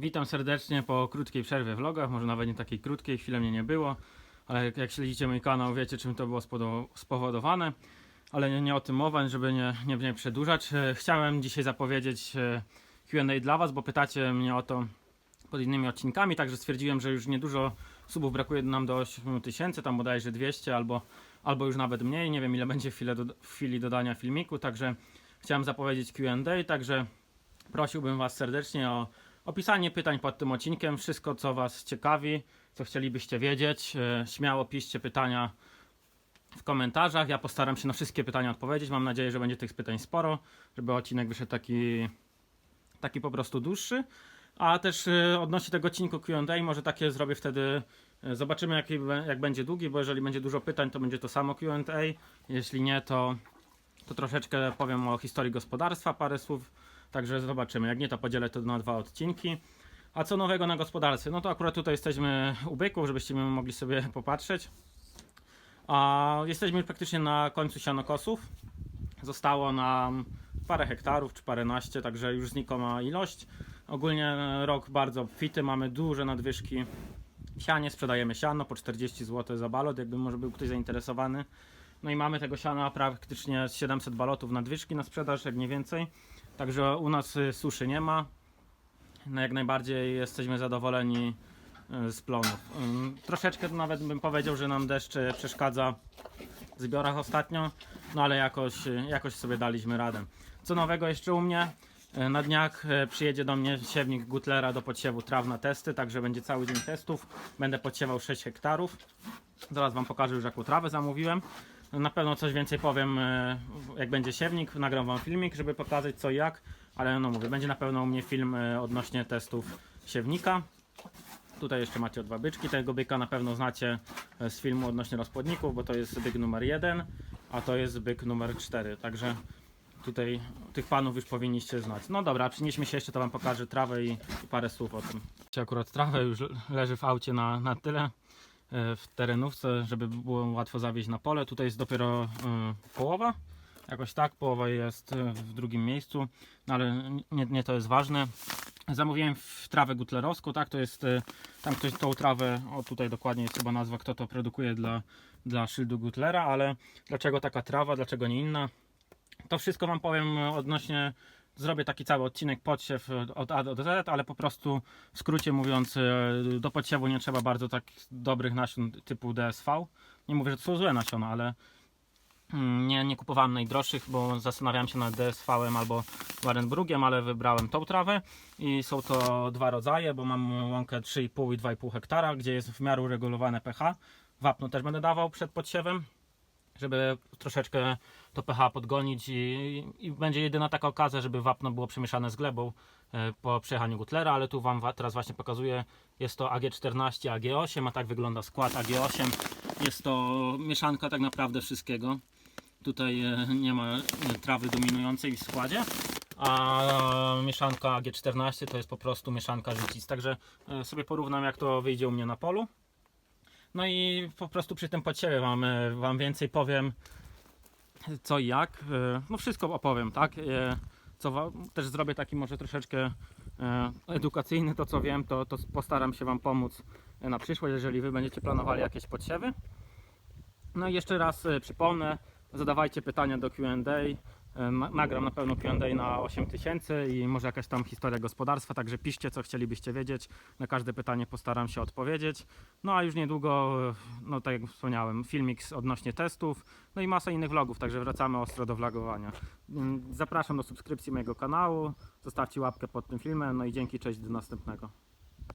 Witam serdecznie po krótkiej przerwie w vlogach, może nawet nie takiej krótkiej, chwilę mnie nie było, ale jak- śledzicie mój kanał, wiecie czym to było spowodowane, ale nie, nie o tym mowa, żeby nie, nie, nie przedłużać. E, Chciałem dzisiaj zapowiedzieć e, Q&A dla Was, bo pytacie mnie o to pod innymi odcinkami, także stwierdziłem, że już niedużo subów brakuje nam do 8 tysięcy, tam bodajże 200 albo, albo już nawet mniej, nie wiem ile będzie w do, w chwili dodania filmiku, także chciałem zapowiedzieć Q&A, także prosiłbym Was serdecznie o opisanie pytań pod tym odcinkiem, wszystko co Was ciekawi, co chcielibyście wiedzieć, e, śmiało piszcie pytania w komentarzach, ja postaram się na wszystkie pytania odpowiedzieć, mam nadzieję, że będzie tych pytań sporo, żeby odcinek wyszedł taki, taki po prostu dłuższy, a też e, odnośnie tego odcinku Q&A może takie zrobię wtedy, e, zobaczymy jaki, be- jak będzie długi, bo jeżeli będzie dużo pytań to będzie to samo Q&A, jeśli nie to, to troszeczkę powiem o historii gospodarstwa, parę słów, Także zobaczymy. Jak nie, to podzielę to na dwa odcinki. A co nowego na gospodarce? No to akurat tutaj jesteśmy u byków, żebyście mogli sobie popatrzeć. A jesteśmy praktycznie na końcu sianokosów. Zostało nam parę hektarów czy paręnaście, także już znikoma ilość. Ogólnie rok bardzo obfity, mamy duże nadwyżki sianie, sprzedajemy siano po 40 zł za balot, jakby może był ktoś zainteresowany. No i mamy tego siana praktycznie 700 balotów nadwyżki na sprzedaż, jak nie więcej. Także u nas y, suszy nie ma. No jak najbardziej jesteśmy zadowoleni y, z plonów. Ym, Troszeczkę nawet bym powiedział, że nam deszcz y, przeszkadza w zbiorach ostatnio, no ale jakoś, y, jakoś sobie daliśmy radę. Co nowego jeszcze u mnie? Y, Na dniach y, przyjedzie do mnie siewnik Gutlera do podsiewu traw na testy, także będzie cały dzień testów. Będę podsiewał 6 hektarów. Zaraz Wam pokażę już jaką trawę zamówiłem. Na pewno coś więcej powiem, e, jak będzie siewnik, nagram wam filmik, żeby pokazać co i jak, ale no mówię, będzie na pewno u mnie film e, odnośnie testów siewnika. Tutaj jeszcze macie dwa byczki, tego byka na pewno znacie e, z filmu odnośnie rozpłodników, bo to jest byk numer jeden, a to jest byk numer 4, także tutaj tych panów już powinniście znać. No dobra, przynieśmy się jeszcze, to wam pokażę trawę i, i parę słów o tym. Akurat trawę już leży w aucie na, na tyle w terenówce, żeby było łatwo zawieźć na pole. Tutaj jest dopiero e, połowa, jakoś tak, połowa jest e, w drugim miejscu, no ale nie, nie to jest ważne. Zamówiłem w trawę gutlerowską, tak, to jest, e, tam ktoś tą trawę, o tutaj dokładnie jest chyba nazwa, kto to produkuje dla, dla szyldu Gutlera, ale dlaczego taka trawa, dlaczego nie inna? To wszystko Wam powiem e, odnośnie, zrobię taki cały odcinek podsiew od A do Z, ale po prostu w skrócie mówiąc, e, do podsiewu nie trzeba bardzo tak dobrych nasion typu DSV. Nie mówię, że to są złe nasiona, ale mm, nie, nie kupowałem najdroższych, bo zastanawiałem się nad DSV-em albo Warenbrugiem, ale wybrałem tą trawę i są to dwa rodzaje, bo mam łąkę 3,5 i 2,5 hektara, gdzie jest w miarę uregulowane pH. Wapno też będę dawał przed podsiewem, żeby troszeczkę to pH podgonić i, i będzie jedyna taka okazja, żeby wapno było przemieszane z glebą e, po przejechaniu Gutlera, ale tu Wam wa- teraz właśnie pokazuję, jest to AG14, AG8, a tak wygląda skład AG8. Jest to mieszanka tak naprawdę wszystkiego. Tutaj e, nie ma e, trawy dominującej w składzie, a mieszanka AG14 to jest po prostu mieszanka życic. Także sobie porównam jak to wyjdzie u mnie na polu. No i po prostu przy tym podsiewie wam, e, wam więcej powiem co i jak. E, No wszystko opowiem, tak? E, Co też zrobię taki może troszeczkę edukacyjny, to co wiem, to, to postaram się Wam pomóc na przyszłość, jeżeli Wy będziecie planowali jakieś podsiewy. No i jeszcze raz przypomnę, zadawajcie pytania do Q&A. E, na- Nagram na pewno Q&A na 8000 i może jakaś tam historia gospodarstwa, także piszcie co chcielibyście wiedzieć. Na każde pytanie postaram się odpowiedzieć. No a już niedługo, e, no tak jak wspomniałem, filmik odnośnie testów, no i masa innych vlogów, także wracamy ostro do vlogowania. Mm, Zapraszam do subskrypcji mojego kanału, zostawcie łapkę pod tym filmem, no i dzięki, cześć, do następnego.